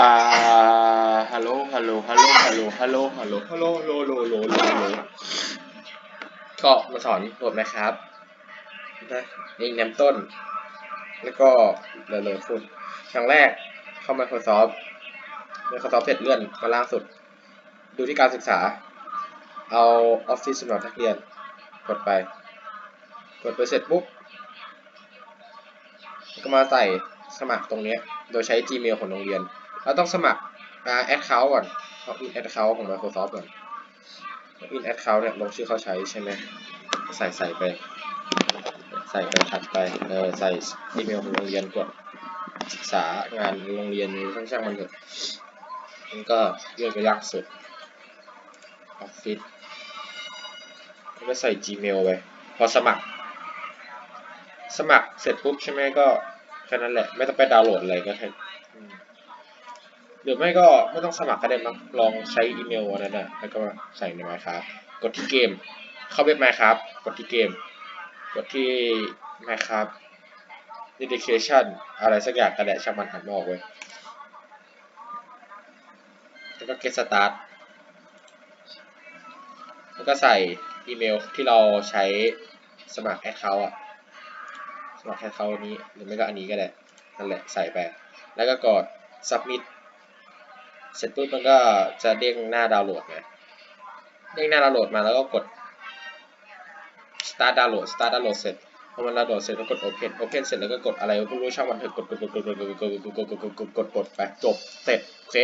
อ่าฮัลโหลฮัลโหลฮัลโหลฮัลโหลฮัลโหลฮัลโหลฮัลโหลโลโลโลโลโลก็มาสอนโหลดนะครับนะเองนำต้น แล้วก็เดี๋ยเลยคุณครั้งแรกเข้า Microsoft Microsoft เสร็จเลื่อนมาล่างสุด ดูที่การศึกษา เอา Office สำหรับนักเรียน กดไป กดไปเสร็จปุ๊บ ก็มาใส่สมัครตรงนี้ โดยใช้ Gmail ของโรงเรียน เราต้องสมัครอ่า account ก่อนเขาอา in account ของ Microsoft ก่อน in account เนี่ยลงชื่อเขาใช้ใช่ไหมใส่ใส่ไป ใส่ไปถัดไปเออใส่อีเมลของโรงเรียนกดศึกษางานโรงเรียนช่างช่างๆมันเถอะมันก็เลื่อนไปล่างสุด Office แล้วก็ใส่ Gmail ไปพอสมัคร สมัครเสร็จปุ๊บใช่ไหมก็แค่นั้นแหละ ไม่ต้องไปดาวน์โหลดอะไรก็แค่ หรือไม่ก็ไม่ต้องสมัครก็ได้มั้งลองใช้อีเมลอันนั้นนะแล้วก็ใส่ใน Minecraft กดที่เกม เข้าเว็บ Minecraft กดที่เกม กดที่ Minecraft dedication อะไรสักอย่างก็ได้ช่างมันหันม่ออกเว้ยแล้วก็ get start แล้วก็ใส่อีเมลที่เราใช้สมัคร account อะ สมัคร account นี้หรือไม่ก็อันนี้ก็ได้ นั่นแหละใส่ไป แล้วก็กด submit เสร็จปุ๊บมันก็จะเด้งหน้าดาวน์โหลดนะเด้งหน้าดาวน์โหลดมาแล้วก็กด start download start download เสร็จพอมันดาวน์โหลดเสร็จก็กด open open เสร็จแล้วก็กดอะไรไม่รู้ช่างมันเถอะกดกดกดกดกดกดกดกดกดกดกดกดกดไปจบเสร็จโอเค